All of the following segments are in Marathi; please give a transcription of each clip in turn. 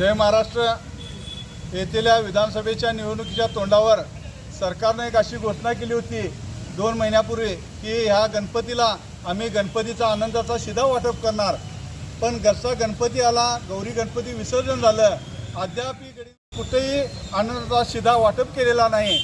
जय महाराष्ट्र. येथील विधानसभेच्या निवडणुकीच्या तोंडावर सरकारने एक अशी घोषणा केली होती दोन महिन्यापूर्वी की ह्या गणपतीला आम्ही गणपतीचा आनंदाचा शिधा वाटप करणार. पण घरचा गणपती आला गौरी गणपती विसर्जन झालं अद्याप ही कुठेही आनंदाचा शिधा वाटप केलेला नाही.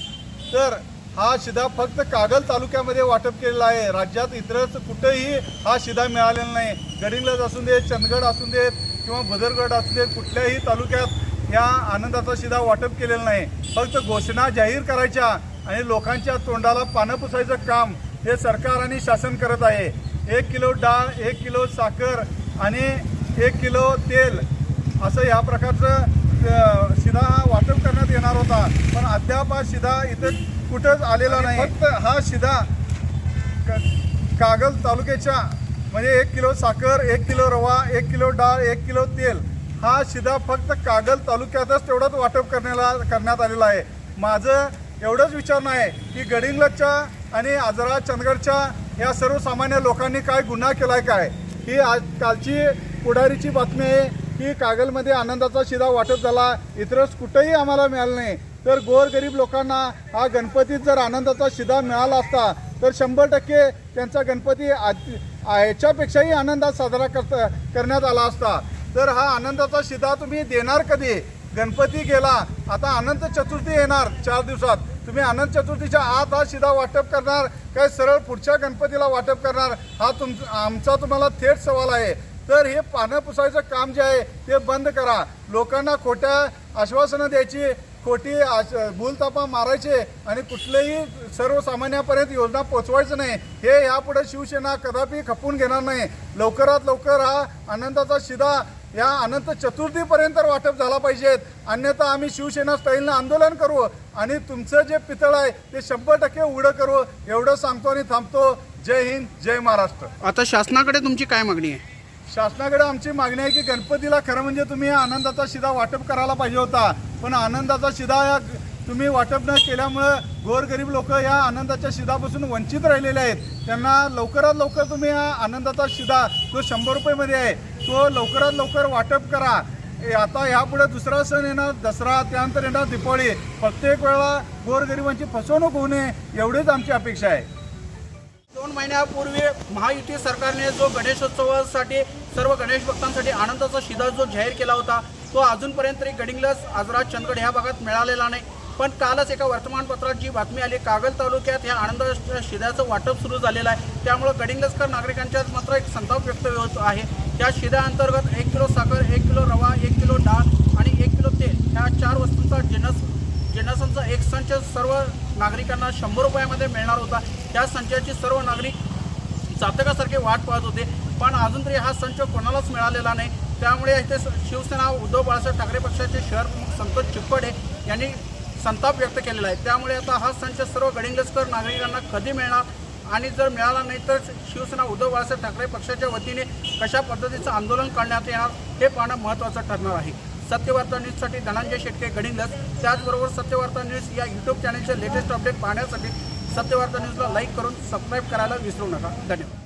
तर हा शिधा फक्त कागल तालुक्यामध्ये वाटप केलेला आहे. राज्यात इतरच कुठेही हा शिधा मिळालेला नाही. गडिंगलज असून देत चंदगड असून देत किंवा भदरगड असू देत कुठल्याही तालुक्यात या आनंदाचा शिधा वाटप केलेला नाही. फक्त घोषणा जाहीर करायच्या आणि लोकांच्या तोंडाला पानं पुसायचं काम हे सरकार आणि शासन करत आहे. एक किलो डाळ एक किलो साखर आणि एक किलो तेल असं या प्रकारचं शिधा हा वाटप करण्यात येणार होता. पण अद्याप हा शिधा इथं कुठंच आलेला नाही. फक्त हा शिधा क- कागल तालुक्याच्या म्हणजे एक किलो साखर एक किलो रवा एक किलो डाळ एक किलो तेल हा शिधा फक्त कागल तालुक्यातच तेवढंच वाटप करण्याला करण्यात आलेला आहे. माझं एवढंच विचारणं आहे की गडिंग्लजच्या आणि आजरा चंदगडच्या या सर्वसामान्य लोकांनी काय गुन्हा केला आहे काय? ही आज कालची पुढारीची बातमी आहे की कागलमध्ये आनंदाचा शिधा वाटप झाला इतरच कुठेही आम्हाला मिळालं नाही. तर गोरगरीब लोकांना हा गणपतीत जर आनंदाचा शिधा मिळाला असता तर शंभर टक्के त्यांचा गणपती आज ह्याच्यापेक्षाही आनंदात साजरा करता करण्यात आला असता. तर हा आनंदाचा शिदा तुम्ही देणार कधी? गणपती गेला आता अनंत चतुर्थी येणार चार दिवसात. तुम्ही अनंत चतुर्थीच्या आत हा शिदा वाटप करणार काय सरळ पुढच्या गणपतीला वाटप करणार हा तुम आमचा तुम्हाला थेट सवाल आहे. तर हे पानं पुसायचं काम जे आहे ते बंद करा. लोकांना खोट्या आश्वासनं द्यायची खोटी आश भूलतापा मारायचे आणि कुठलेही सर्वसामान्यापर्यंत योजना पोचवायचं नाही हे यापुढे शिवसेना कदापि खपून घेणार नाही. लवकरात लवकर हा आनंदाचा शिधा या अनंत चतुर्थीपर्यंत वाटप झाला पाहिजेत अन्यथा आम्ही शिवसेना स्टाईलनं आंदोलन करू आणि तुमचं जे पितळ आहे ते शंभर टक्के उघडं करू एवढं सांगतो आणि थांबतो. जय हिंद जय महाराष्ट्र. आता शासनाकडे तुमची काय मागणी आहे? शासनाकडे आमची मागणी आहे की गणपतीला खरं म्हणजे तुम्ही आनंदाचा शिधा वाटप करायला पाहिजे होता. पण आनंदाचा शिधा या तुम्ही वाटप न केल्यामुळं गोरगरीब लोक या आनंदाच्या शिधापासून वंचित राहिलेले आहेत. त्यांना लवकरात लवकर तुम्ही हा आनंदाचा शिधा जो शंभर रुपयेमध्ये आहे तो लवकरात लवकर वाटप करा. आता यापुढे दुसरा सण येणार दसरा त्यानंतर येणार दीपावली. प्रत्येक वेळा गोरगरिबांची फसवणूक होऊ नये एवढीच आमची अपेक्षा आहे. दोन महिन्यापूर्वी महायुती सरकारने जो गणेशोत्सवासाठी सर्व गणेश भक्तांसाठी आनंदाचा शिधा जो जाहीर केला होता तो अजूनपर्यंत तरी गडिंग्लस आजरा चंदगड ह्या भागात मिळालेला नाही. पण कालच एका वर्तमानपत्रात जी बातमी आली कागल तालुक्यात ह्या आनंदाच्या शिद्याचं वाटप सुरू झालेलं आहे. त्यामुळं गडिंग्लजकर नागरिकांच्यात मात्र एक संताप व्यक्त होत आहे. त्या शिद्याअंतर्गत एक किलो साखर एक किलो रवा एक किलो डाळ आणि एक किलो तेल ह्या चार वस्तूंचा जिनस जिनसांचा एक संच सर्व नागरिकांना शंभर रुपयामध्ये मिळणार होता. त्या संचाची सर्व नागरिक चातकासारखे वाट पाहत होते. पण अजून तरी हा संच कोणालाच मिळालेला नाही. त्यामुळे इथे शिवसेना उद्धव बाळासाहेब ठाकरे पक्षाचे शहर प्रमुख संतोष चिप्पडे यांनी संताप व्यक्त केलेला आहे. त्यामुळे आता हा संच सर्व गडिंगजकर नागरिकांना कधी मिळणार आणि जर मिळाला नाही तर शिवसेना उद्धव बाळासाहेब ठाकरे पक्षाच्या वतीने कशा पद्धतीचं आंदोलन करण्यात येणार हे पाहणं महत्त्वाचं ठरणार आहे. सत्यवार्ता न्यूजसाठी धनंजय शेटके गडिंगज त्याचबरोबर सत्यवार्ता न्यूज या यूट्यूब चॅनलचे लेटेस्ट अपडेट पाहण्यासाठी सत्यवार्ता न्यूजला लाईक करून सबस्क्राईब करायला विसरू नका. धन्यवाद.